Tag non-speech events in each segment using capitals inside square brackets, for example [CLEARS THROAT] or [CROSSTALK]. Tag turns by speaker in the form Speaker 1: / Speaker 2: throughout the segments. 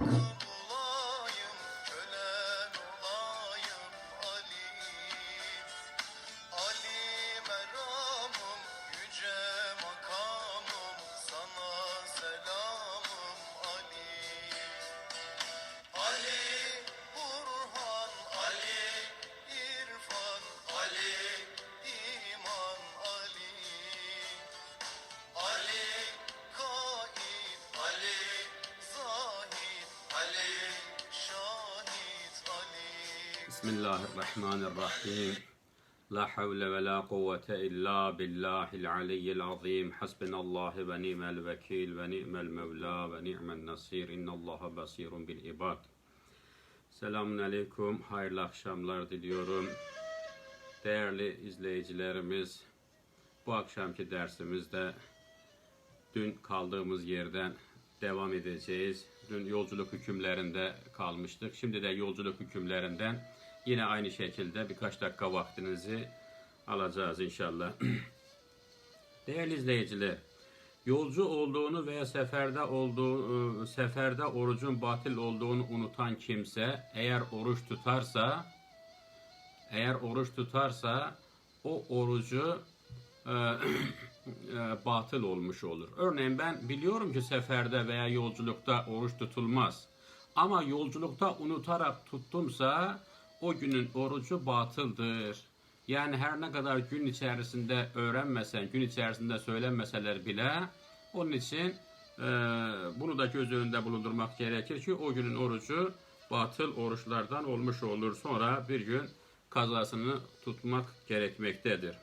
Speaker 1: Thank you. Bismillahirrahmanirrahim. La havle ve la kuvvete illa billahil aliyyil azim. Hasbunallahu ve ni'mel vekil ve ni'mel mevla ve ni'men nasir. İnnallaha basirun bil ibad. Selamun aleyküm. Hayırlı akşamlar diliyorum. Değerli izleyicilerimiz, bu akşamki dersimizde dün kaldığımız yerden devam edeceğiz. Dün yolculuk hükümlerinde kalmıştık. Şimdi de yolculuk hükümlerinden yine aynı şekilde birkaç dakika vaktinizi alacağız inşallah. [CLEARS THROAT] Değerli izleyiciler, yolcu olduğunu veya seferde olduğu seferde orucun batil olduğunu unutan kimse eğer oruç tutarsa eğer oruç tutarsa o orucu e, e, batıl olmuş olur. Örneğin ben biliyorum ki seferde veya yolculukta oruç tutulmaz. Ama yolculukta unutarak tuttumsa o günün orucu batıldır. Yani her ne kadar gün içerisinde öğrenmesen, gün içerisinde söylenmeseler bile onun için e, bunu da göz önünde bulundurmak gerekir ki o günün orucu batıl oruçlardan olmuş olur. Sonra bir gün kazasını tutmak gerekmektedir.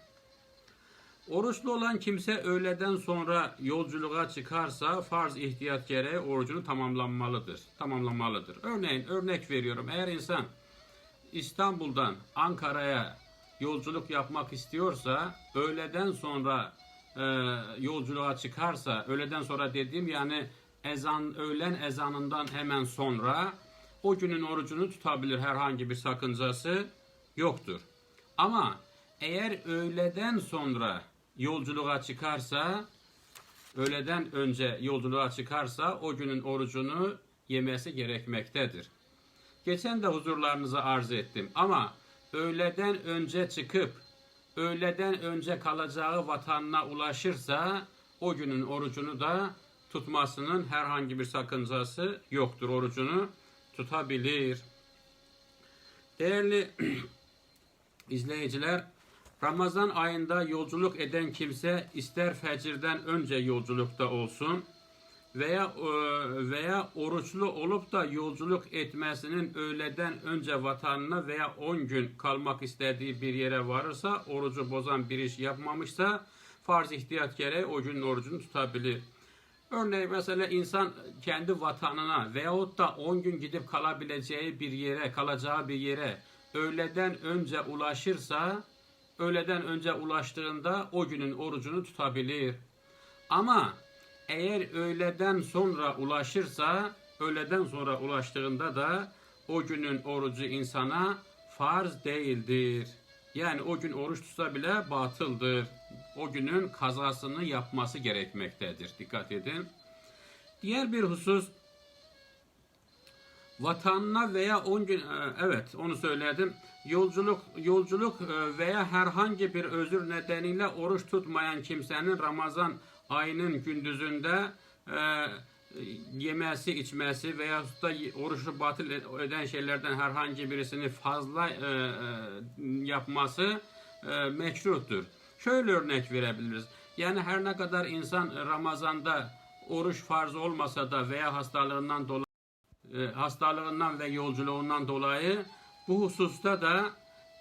Speaker 1: Oruçlu olan kimse öğleden sonra yolculuğa çıkarsa farz ihtiyat gereği orucunu tamamlanmalıdır. Tamamlamalıdır. Örneğin örnek veriyorum. Eğer insan İstanbul'dan Ankara'ya yolculuk yapmak istiyorsa öğleden sonra e, yolculuğa çıkarsa öğleden sonra dediğim yani ezan öğlen ezanından hemen sonra o günün orucunu tutabilir herhangi bir sakıncası yoktur. Ama eğer öğleden sonra yolculuğa çıkarsa, öğleden önce yolculuğa çıkarsa o günün orucunu yemesi gerekmektedir. Geçen de huzurlarınıza arz ettim ama öğleden önce çıkıp öğleden önce kalacağı vatanına ulaşırsa o günün orucunu da tutmasının herhangi bir sakıncası yoktur. Orucunu tutabilir. Değerli [CLEARS THROAT] izleyiciler, Ramazan ayında yolculuk eden kimse ister fecirden önce yolculukta olsun veya e, veya oruçlu olup da yolculuk etmesinin öğleden önce vatanına veya 10 gün kalmak istediği bir yere varırsa orucu bozan bir iş yapmamışsa farz ihtiyat gereği o günün orucunu tutabilir. Örneğin mesela insan kendi vatanına veyahut da 10 gün gidip kalabileceği bir yere, kalacağı bir yere öğleden önce ulaşırsa öğleden önce ulaştığında o günün orucunu tutabilir. Ama eğer öğleden sonra ulaşırsa, öğleden sonra ulaştığında da o günün orucu insana farz değildir. Yani o gün oruç tutsa bile batıldır. O günün kazasını yapması gerekmektedir. Dikkat edin. Diğer bir husus vatanına veya 10 gün e, evet onu söyledim. Yolculuk yolculuk e, veya herhangi bir özür nedeniyle oruç tutmayan kimsenin Ramazan ayının gündüzünde e, yemesi, içmesi veya da oruçlu batıl eden şeylerden herhangi birisini fazla e, e, yapması e, meşruhtur. Şöyle örnek verebiliriz. Yani her ne kadar insan Ramazan'da oruç farz olmasa da veya hastalığından dolayı e, hastalığından ve yolculuğundan dolayı bu hususta da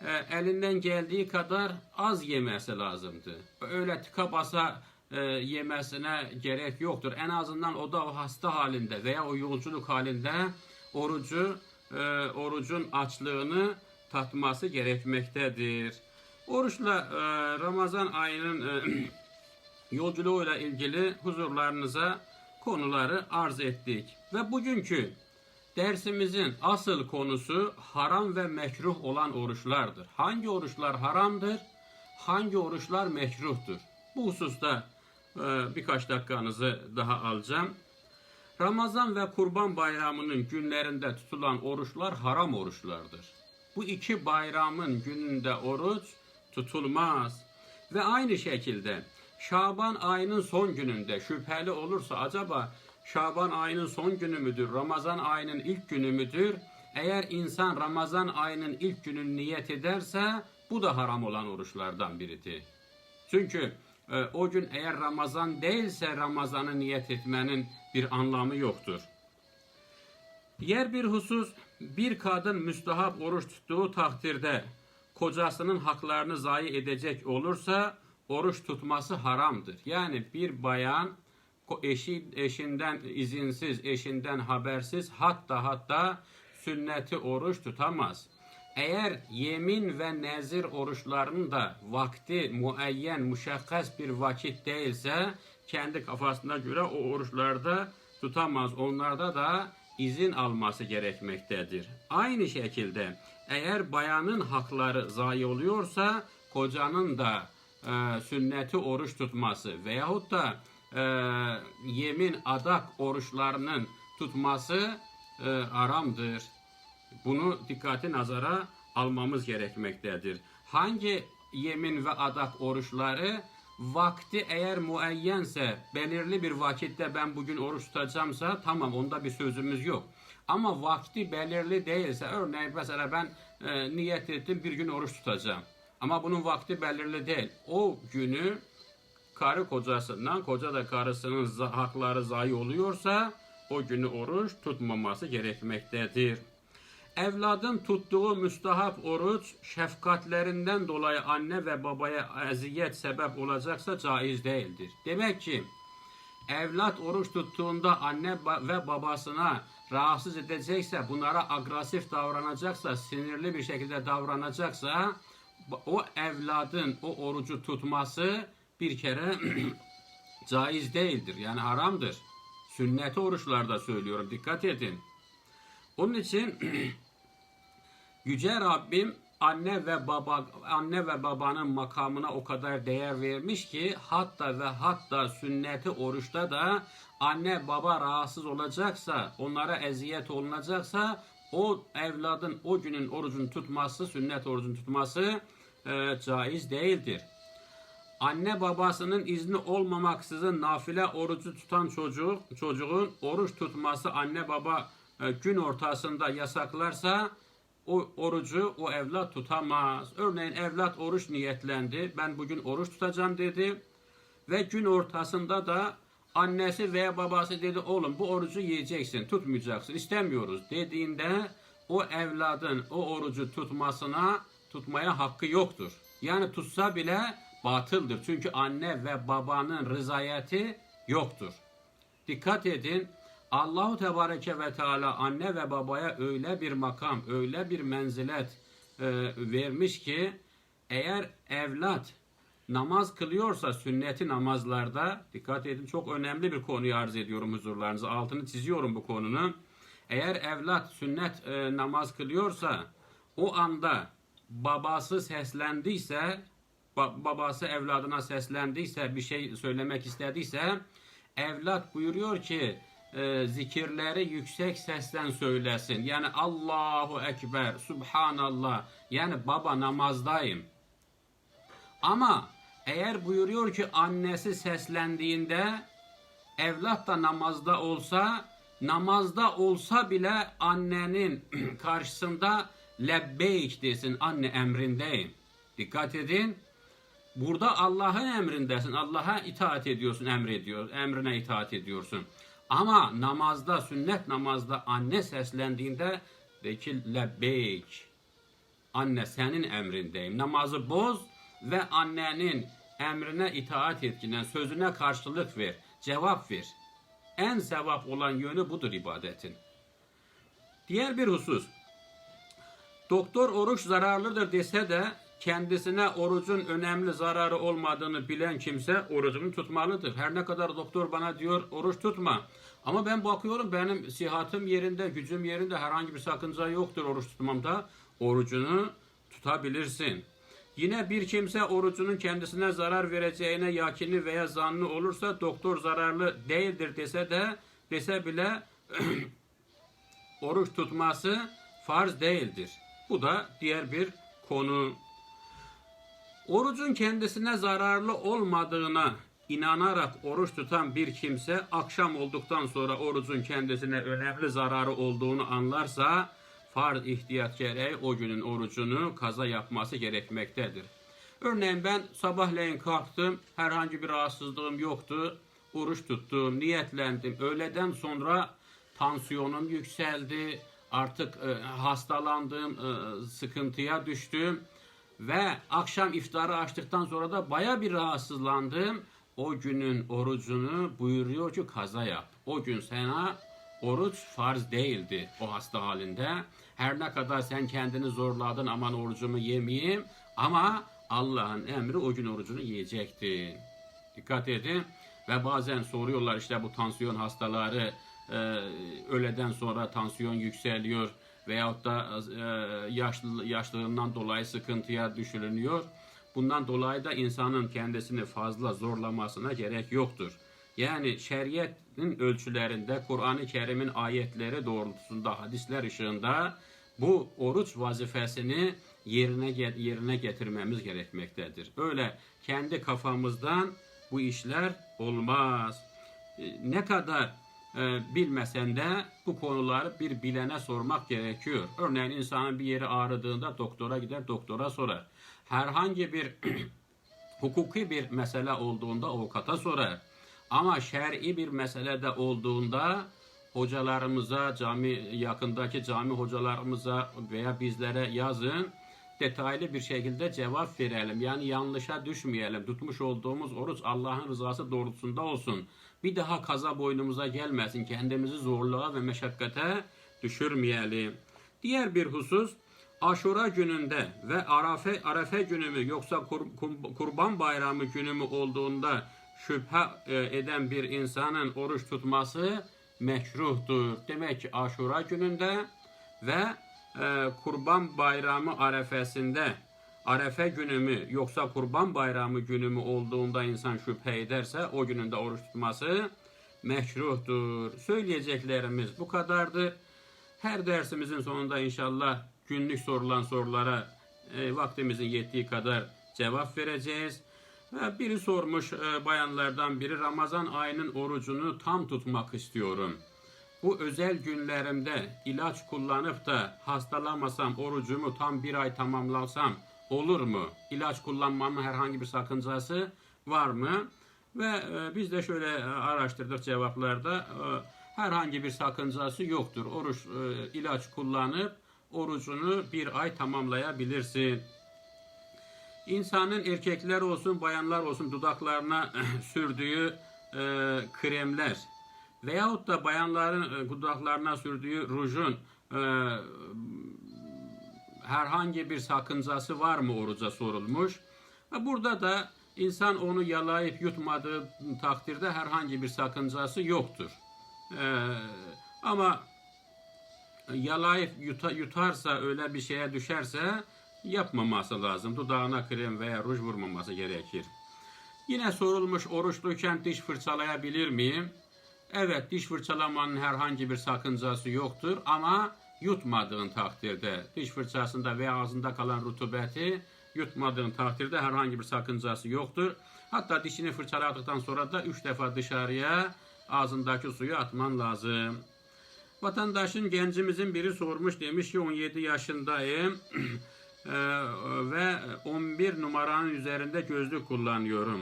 Speaker 1: e, elinden geldiği kadar az yemesi lazımdı. Öyle tıka basa e, yemesine gerek yoktur. En azından o da o hasta halinde veya o yolculuk halinde orucu orucun açlığını tatması gerekmektedir. Oruçla Ramazan ayının [CLEARS THROAT] yolculuğuyla ilgili huzurlarınıza konuları arz ettik. Ve bugünkü Dersimizin asıl konusu haram ve mekruh olan oruçlardır. Hangi oruçlar haramdır? Hangi oruçlar mekruhtur? Bu hususta e, birkaç dakikanızı daha alacağım. Ramazan ve Kurban Bayramı'nın günlerinde tutulan oruçlar haram oruçlardır. Bu iki bayramın gününde oruç tutulmaz. Ve aynı şekilde Şaban ayının son gününde şüpheli olursa acaba Şaban ayının son günü müdür? Ramazan ayının ilk günü müdür? Eğer insan Ramazan ayının ilk gününü niyet ederse bu da haram olan oruçlardan biridir. Çünkü o gün eğer Ramazan değilse Ramazan'ı niyet etmenin bir anlamı yoktur. Diğer bir husus bir kadın müstahap oruç tuttuğu takdirde kocasının haklarını zayi edecek olursa oruç tutması haramdır. Yani bir bayan eşi eşinden izinsiz, eşinden habersiz hatta hatta sünneti oruç tutamaz. Eğer yemin ve nezir oruçlarının da vakti muayyen, muşakkas bir vakit değilse kendi kafasına göre o oruçlarda tutamaz. Onlarda da izin alması gerekmektedir. Aynı şekilde eğer bayanın hakları zayi oluyorsa kocanın da e, sünneti oruç tutması veyahut da e, yemin adak oruçlarının tutması e, haramdır. Bunu dikkate nazara almamız gerekmektedir. Hangi yemin ve adak oruçları vakti eğer muayyense belirli bir vakitte ben bugün oruç tutacağımsa tamam onda bir sözümüz yok. Ama vakti belirli değilse örneğin mesela ben e, niyet ettim bir gün oruç tutacağım. Ama bunun vakti belirli değil. O günü karı kocasından, koca da karısının hakları zayi oluyorsa o günü oruç tutmaması gerekmektedir. Evladın tuttuğu müstahap oruç şefkatlerinden dolayı anne ve babaya eziyet sebep olacaksa caiz değildir. Demek ki evlat oruç tuttuğunda anne ve babasına rahatsız edecekse, bunlara agresif davranacaksa, sinirli bir şekilde davranacaksa o evladın o orucu tutması bir kere [CLEARS THROAT] caiz değildir. Yani haramdır. Sünnet oruçlarda söylüyorum. Dikkat edin. Onun için [CLEARS THROAT] Yüce Rabbim anne ve baba anne ve babanın makamına o kadar değer vermiş ki hatta ve hatta sünneti oruçta da anne baba rahatsız olacaksa, onlara eziyet olunacaksa o evladın o günün orucunu tutması, sünnet orucunu tutması e, caiz değildir. Anne babasının izni olmamaksızın nafile orucu tutan çocuk çocuğun oruç tutması anne baba e, gün ortasında yasaklarsa o orucu o evlat tutamaz. Örneğin evlat oruç niyetlendi. Ben bugün oruç tutacağım dedi. Ve gün ortasında da annesi veya babası dedi oğlum bu orucu yiyeceksin, tutmayacaksın, istemiyoruz dediğinde o evladın o orucu tutmasına tutmaya hakkı yoktur. Yani tutsa bile batıldır. Çünkü anne ve babanın rızayeti yoktur. Dikkat edin. Allahu Tebareke ve Teala anne ve babaya öyle bir makam, öyle bir menzilet e, vermiş ki eğer evlat namaz kılıyorsa sünneti namazlarda dikkat edin çok önemli bir konuyu arz ediyorum huzurlarınıza. Altını çiziyorum bu konunun. Eğer evlat sünnet e, namaz kılıyorsa o anda babası seslendiyse ba- babası evladına seslendiyse bir şey söylemek istediyse evlat buyuruyor ki e, zikirleri yüksek sesten söylesin. Yani Allahu Ekber, Subhanallah. Yani baba namazdayım. Ama eğer buyuruyor ki annesi seslendiğinde evlat da namazda olsa namazda olsa bile annenin [CLEARS THROAT] karşısında lebbeyk desin anne emrindeyim. Dikkat edin. Burada Allah'ın emrindesin. Allah'a itaat ediyorsun, emrediyor, emrine itaat ediyorsun. Ama namazda, sünnet namazda anne seslendiğinde de ki lebbeyk. Anne senin emrindeyim. Namazı boz ve annenin emrine itaat etkinen sözüne karşılık ver. Cevap ver. En sevap olan yönü budur ibadetin. Diğer bir husus. Doktor oruç zararlıdır dese de kendisine orucun önemli zararı olmadığını bilen kimse orucunu tutmalıdır. Her ne kadar doktor bana diyor oruç tutma. Ama ben bakıyorum benim sihatım yerinde, gücüm yerinde herhangi bir sakınca yoktur oruç tutmamda. Orucunu tutabilirsin. Yine bir kimse orucunun kendisine zarar vereceğine yakini veya zanlı olursa doktor zararlı değildir dese de dese bile [CLEARS THROAT] oruç tutması farz değildir. Bu da diğer bir konu. Orucun kendisine zararlı olmadığına inanarak oruç tutan bir kimse akşam olduktan sonra orucun kendisine önemli zararı olduğunu anlarsa farz ihtiyat gereği o günün orucunu kaza yapması gerekmektedir. Örneğin ben sabahleyin kalktım, herhangi bir rahatsızlığım yoktu, oruç tuttum, niyetlendim. Öğleden sonra tansiyonum yükseldi, artık e, hastalandım, e, sıkıntıya düştüm ve akşam iftarı açtıktan sonra da baya bir rahatsızlandım. O günün orucunu buyuruyor ki kaza yap. O gün sana oruç farz değildi o hasta halinde. Her ne kadar sen kendini zorladın aman orucumu yemeyeyim ama Allah'ın emri o gün orucunu yiyecektin. Dikkat edin. Ve bazen soruyorlar işte bu tansiyon hastaları e, öğleden sonra tansiyon yükseliyor veyahut da e, yaşlı, yaşlılığından dolayı sıkıntıya düşülünüyor. Bundan dolayı da insanın kendisini fazla zorlamasına gerek yoktur. Yani şeriyetin ölçülerinde Kur'an-ı Kerim'in ayetleri doğrultusunda hadisler ışığında bu oruç vazifesini yerine yerine getirmemiz gerekmektedir. Öyle kendi kafamızdan bu işler olmaz. E, ne kadar e, bilmesen de bu konuları bir bilene sormak gerekiyor. Örneğin insanın bir yeri ağrıdığında doktora gider, doktora sorar. Herhangi bir [CLEARS THROAT] hukuki bir mesele olduğunda avukata sorar. Ama şer'i bir meselede olduğunda hocalarımıza, cami yakındaki cami hocalarımıza veya bizlere yazın detaylı bir şekilde cevap verelim. Yani yanlışa düşmeyelim. Tutmuş olduğumuz oruç Allah'ın rızası doğrultusunda olsun. Bir daha kaza boynumuza gelmesin. Kendimizi zorluğa ve meşakkate düşürmeyelim. Diğer bir husus Aşura gününde ve Arafe Arefe günü mü yoksa kur, kur, Kurban Bayramı günü mü olduğunda şüphe e, eden bir insanın oruç tutması mekruhtur. Demek ki Aşura gününde ve e, Kurban Bayramı arefesinde Arefe günü mü yoksa Kurban Bayramı günü mü olduğunda insan şüphe ederse o gününde oruç tutması mekruhtur. Söyleyeceklerimiz bu kadardı. Her dersimizin sonunda inşallah günlük sorulan sorulara e, vaktimizin yettiği kadar cevap vereceğiz. Ve biri sormuş e, bayanlardan biri Ramazan ayının orucunu tam tutmak istiyorum bu özel günlerimde ilaç kullanıp da hastalamasam, orucumu tam bir ay tamamlasam olur mu? İlaç kullanmamın herhangi bir sakıncası var mı? Ve e, biz de şöyle e, araştırdık cevaplarda e, herhangi bir sakıncası yoktur. Oruç e, ilaç kullanıp orucunu bir ay tamamlayabilirsin. İnsanın erkekler olsun bayanlar olsun dudaklarına [LAUGHS] sürdüğü e, kremler veyahut da bayanların e, dudaklarına sürdüğü rujun e, herhangi bir sakıncası var mı oruca sorulmuş. Burada da insan onu yalayıp yutmadığı takdirde herhangi bir sakıncası yoktur. E, ama yalayıp yuta, yutarsa öyle bir şeye düşerse yapmaması lazım. Dudağına krem veya ruj vurmaması gerekir. Yine sorulmuş oruçluyken diş fırçalayabilir miyim? Evet diş fırçalamanın herhangi bir sakıncası yoktur ama yutmadığın takdirde diş fırçasında veya ağzında kalan rutubeti yutmadığın takdirde herhangi bir sakıncası yoktur. Hatta dişini fırçaladıktan sonra da 3 defa dışarıya ağzındaki suyu atman lazım. Vatandaşın gencimizin biri sormuş demiş ki 17 yaşındayım [CLEARS THROAT] ve 11 numaranın üzerinde gözlük kullanıyorum.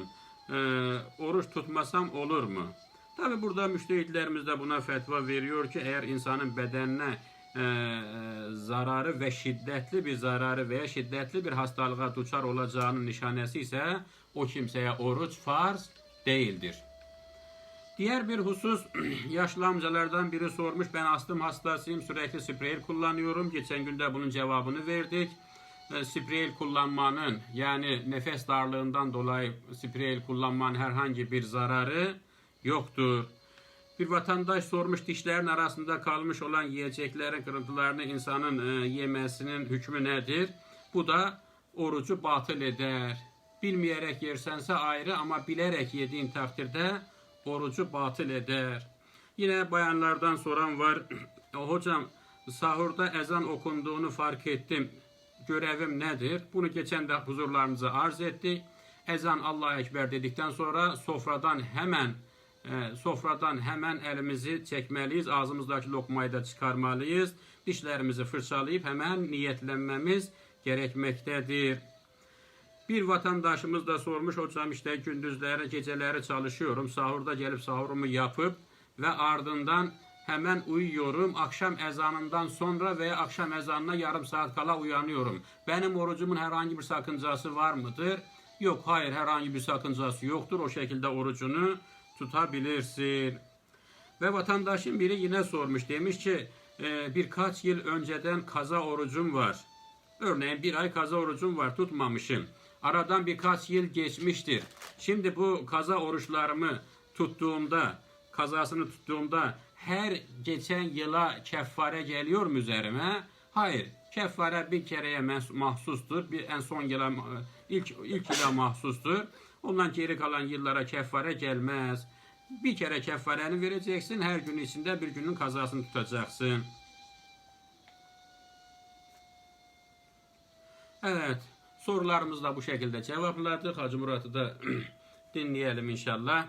Speaker 1: Oruç tutmasam olur mu? Tabi burada müştehitlerimiz de buna fetva veriyor ki eğer insanın bedenine e, zararı ve şiddetli bir zararı veya şiddetli bir hastalığa duçar olacağının nişanesi ise o kimseye oruç farz değildir. Diğer bir husus [CLEARS THROAT] yaşlı amcalardan biri sormuş ben astım hastasıyım sürekli sprey kullanıyorum. Geçen günde bunun cevabını verdik. E, kullanmanın yani nefes darlığından dolayı sprey kullanmanın herhangi bir zararı yoktur. Bir vatandaş sormuş dişlerin arasında kalmış olan yiyeceklerin kırıntılarını insanın e, yemesinin hükmü nedir? Bu da orucu batıl eder. Bilmeyerek yersense ayrı ama bilerek yediğin takdirde orucu batıl eder. Yine bayanlardan soran var. [CLEARS THROAT] Hocam sahurda ezan okunduğunu fark ettim. Görevim nedir? Bunu geçen de huzurlarınıza arz ettik. Ezan Allah'a Ekber dedikten sonra sofradan hemen e, sofradan hemen elimizi çekmeliyiz. Ağzımızdaki lokmayı da çıkarmalıyız. Dişlerimizi fırçalayıp hemen niyetlenmemiz gerekmektedir. Bir vatandaşımız da sormuş hocam işte gündüzleri geceleri çalışıyorum. Sahurda gelip sahurumu yapıp ve ardından Hemen uyuyorum. Akşam ezanından sonra veya akşam ezanına yarım saat kala uyanıyorum. Benim orucumun herhangi bir sakıncası var mıdır? Yok, hayır herhangi bir sakıncası yoktur. O şekilde orucunu tutabilirsin. Ve vatandaşın biri yine sormuş. Demiş ki "E, birkaç yıl önceden kaza orucum var. Örneğin bir ay kaza orucum var tutmamışım. Aradan birkaç yıl geçmiştir. Şimdi bu kaza oruçlarımı tuttuğumda, kazasını tuttuğumda her geçen yıla keffare geliyor mu üzerime? Hayır. Keffare bir kereye mahsustur. Bir en son yıla ilk ilk yıla mahsustur. Ondan geri kalan yıllara keffare gelmez. Bir kere keffareni vereceksin. Her gün içinde bir günün kazasını tutacaksın. Evet. Sorularımızı da bu şekilde cevapladık. Hacı Murat'ı da [CLEARS THROAT] dinleyelim inşallah.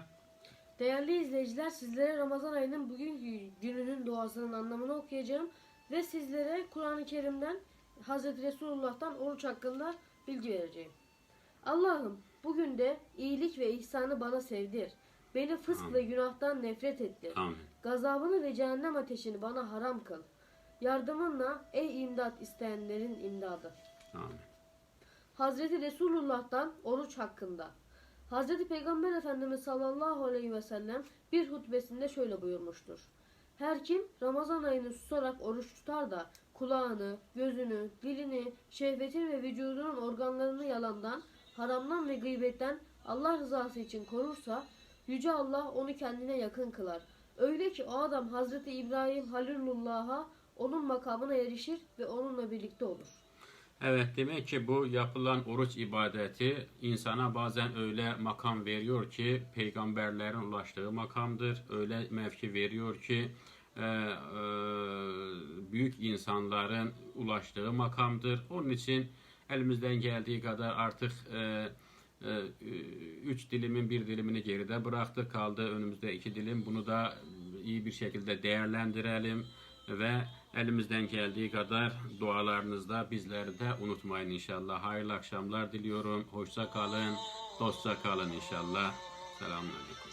Speaker 2: Değerli izleyiciler sizlere Ramazan ayının bugünkü gününün duasının anlamını okuyacağım ve sizlere Kur'an-ı Kerim'den Hazreti Resulullah'tan oruç hakkında bilgi vereceğim. Allah'ım bugün de iyilik ve ihsanı bana sevdir. Beni fısk ve günahtan nefret ettir.
Speaker 1: Amin.
Speaker 2: Gazabını ve cehennem ateşini bana haram kıl. Yardımınla ey imdat isteyenlerin imdadı.
Speaker 1: Amin.
Speaker 2: Hazreti Resulullah'tan oruç hakkında. Hazreti Peygamber Efendimiz sallallahu aleyhi ve sellem bir hutbesinde şöyle buyurmuştur. Her kim Ramazan ayını susarak oruç tutar da kulağını, gözünü, dilini, şehvetin ve vücudunun organlarını yalandan, haramdan ve gıybetten Allah rızası için korursa Yüce Allah onu kendine yakın kılar. Öyle ki o adam Hazreti İbrahim Halilullah'a onun makamına erişir ve onunla birlikte olur.
Speaker 1: Evet demek ki bu yapılan oruç ibadeti insana bazen öyle makam veriyor ki peygamberlerin ulaştığı makamdır. Öyle mevki veriyor ki e, e, büyük insanların ulaştığı makamdır. Onun için elimizden geldiği kadar artık e, e, üç dilimin bir dilimini geride bıraktık. Kaldı önümüzde iki dilim. Bunu da iyi bir şekilde değerlendirelim ve elimizden geldiği kadar dualarınızda bizleri de unutmayın inşallah. Hayırlı akşamlar diliyorum. Hoşça kalın, dostça kalın inşallah. Selamünaleyküm.
Speaker 3: Ya